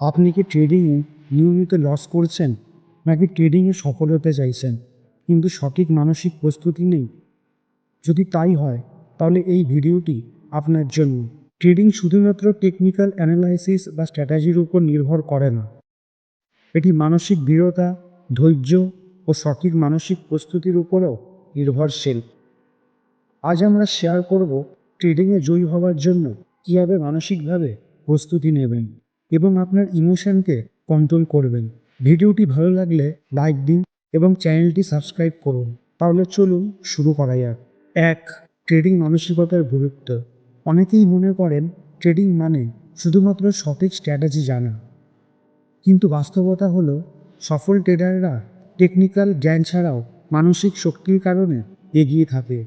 আপনি কি ট্রেডিংয়ে নিয়মিত লস করছেন? নাকি ট্রেডিংয়ে সফল হতে চাইছেন? কিন্তু সঠিক মানসিক প্রস্তুতি নেই। যদি তাই হয়, তাহলে এই ভিডিওটি আপনার জন্য ট্রেডিং শুধুমাত্র টেকনিক্যাল অ্যানালাইসিস বা স্ট্র্যাটেজির উপর নির্ভর করে না। এটি মানসিক দৃঢ়তা, ধৈর্য ও সঠিক মানসিক প্রস্তুতির উপরেও নির্ভরশীল। আজ আমরা শেয়ার করব ট্রেডিংয়ে জয়ী হওয়ার জন্য কীভাবে মানসিকভাবে প্রস্তুতি নেবেন। এবং আপনার ইমোশনকে কন্ট্রোল করবেন। ভিডিওটি ভালো লাগলে লাইক দিন এবং চ্যানেলটি সাবস্ক্রাইব করুন। তাহলে চলুন শুরু করা যাক। এক ট্রেডিং মানসিকতার গুরুত্ব। অনেকেই মনে করেন ট্রেডিং মানে শুধুমাত্র সঠিক স্ট্র্যাটেজি জানা। কিন্তু বাস্তবতা হলো, সফল ট্রেডাররা টেকনিক্যাল জ্ঞান ছাড়াও মানসিক শক্তির কারণে এগিয়ে থাকে।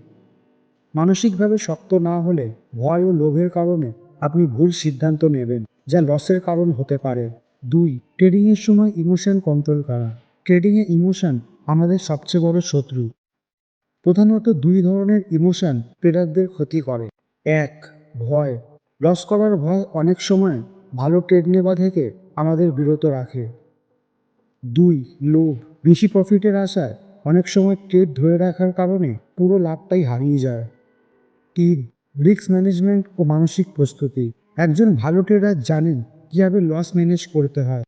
মানসিকভাবে শক্ত না হলে ভয় ও লোভের কারণে আপনি ভুল সিদ্ধান্ত নেবেন। যা লসের কারণ হতে পারে। দুই ট্রেডিংয়ের সময় ইমোশন কন্ট্রোল করা। ট্রেডিংয়ে ইমোশন আমাদের সবচেয়ে বড় শত্রু। প্রধানত দুই ধরনের ইমোশন ট্রেডারদের ক্ষতি করে। এক, ভয়। লস করার ভয় অনেক সময় ভালো ট্রেড নেওয়া থেকে আমাদের বিরত রাখে। দুই, লোভ। বেশি প্রফিটের আশায় অনেক সময় ট্রেড ধরে রাখার কারণে পুরো লাভটাই হারিয়ে যায়। তিন রিস্ক ম্যানেজমেন্ট ও মানসিক প্রস্তুতি। একজন ভালো ট্রেডার জানেন কীভাবে লস ম্যানেজ করতে হয়।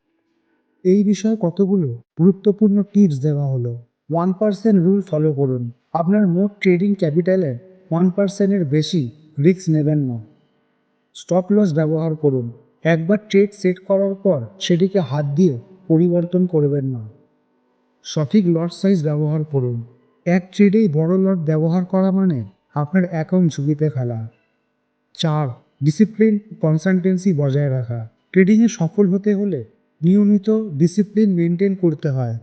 এই বিষয়ে কতগুলো গুরুত্বপূর্ণ টিপস দেওয়া হলো। ওয়ান পার্সেন্ট রুল ফলো করুন। আপনার মোট ট্রেডিং ক্যাপিটালে ওয়ান পার্সেন্টের বেশি রিস্ক নেবেন না। স্টপ লস ব্যবহার করুন। একবার ট্রেড সেট করার পর সেটিকে হাত দিয়ে পরিবর্তন করবেন না। সঠিক লট সাইজ ব্যবহার করুন। এক ট্রেডেই বড় লট ব্যবহার করা মানে আপনার অ্যাকাউন্ট ঝুঁকিতে ফেলা। চার ডিসিপ্লিন কনসালটেন্সি বজায় রাখা। ট্রেডিংয়ে সফল হতে হলে নিয়মিত ডিসিপ্লিন মেনটেন করতে হয়।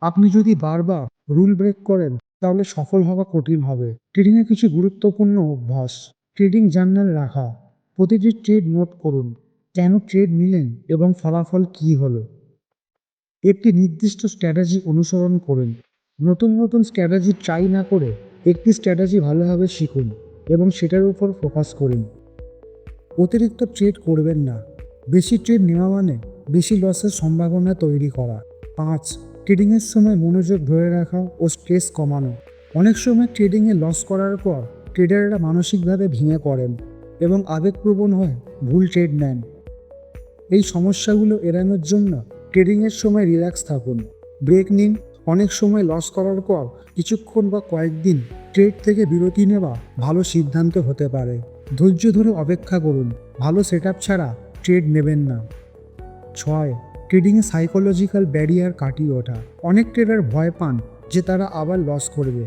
আপনি যদি বারবার রুল ব্রেক করেন, তাহলে সফল হওয়া কঠিন হবে। ট্রেডিংয়ে কিছু গুরুত্বপূর্ণ অভ্যাস। ট্রেডিং জার্নাল রাখা। প্রতিটি ট্রেড নোট করুন, কেন ট্রেড নিলেন এবং ফলাফল কী হলো। একটি নির্দিষ্ট স্ট্র্যাটেজি অনুসরণ করুন। নতুন নতুন স্ট্র্যাটেজি ট্রাই না করে একটি স্ট্র্যাটেজি ভালোভাবে শিখুন এবং সেটার উপর ফোকাস করুন। অতিরিক্ত ট্রেড করবেন না। বেশি ট্রেড নেওয়া মানে বেশি লসের সম্ভাবনা তৈরি করা। পাঁচ, ট্রেডিংয়ের সময় মনোযোগ ধরে রাখা ও স্ট্রেস কমানো। অনেক সময় ট্রেডিংয়ে লস করার পর ট্রেডাররা মানসিকভাবে ভেঙে পড়েন এবং আবেগপ্রবণ হয়ে ভুল ট্রেড নেন। এই সমস্যাগুলো এড়ানোর জন্য ট্রেডিংয়ের সময় রিল্যাক্স থাকুন। ব্রেক নিন। অনেক সময় লস করার পর কিছুক্ষণ বা কয়েকদিন ট্রেড থেকে বিরতি নেওয়া ভালো সিদ্ধান্ত হতে পারে। ধৈর্য ধরে অপেক্ষা করুন। ভালো সেট ছাড়া ট্রেড নেবেন না। ছয় ট্রেডিংয়ে সাইকোলজিক্যাল ব্যারিয়ার কাটিয়ে ওঠা। অনেক ট্রেডার ভয় পান যে তারা আবার লস করবে।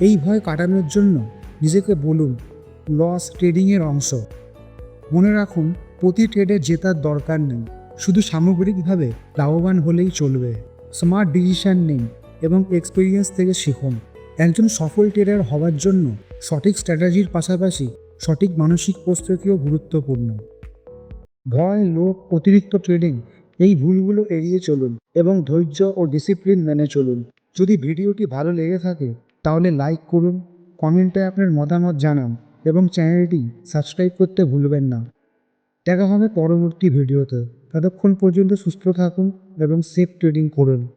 এই ভয় কাটানোর জন্য নিজেকে বলুন লস ট্রেডিংয়ের অংশ। মনে রাখুন, প্রতি ট্রেডে জেতার দরকার নেই। শুধু সামগ্রিকভাবে লাভবান হলেই চলবে। স্মার্ট ডিসিশন নিন এবং এক্সপিরিয়েন্স থেকে শিখুন। একজন সফল ট্রেডার হওয়ার জন্য সঠিক স্ট্র্যাটেজির পাশাপাশি সঠিক মানসিক প্রস্তুতিও গুরুত্বপূর্ণ। ভয়, লোভ, অতিরিক্ত ট্রেডিং এই ভুলগুলো এড়িয়ে চলুন এবং ধৈর্য ও ডিসিপ্লিন মেনে চলুন। যদি ভিডিওটি ভালো লেগে থাকে, তাহলে লাইক করুন, কমেন্টে আপনার মতামত জানান এবং চ্যানেলটি সাবস্ক্রাইব করতে ভুলবেন না। দেখা হবে পরবর্তী ভিডিওতে। ততক্ষণ পর্যন্ত সুস্থ থাকুন এবং সেফ ট্রেডিং করুন।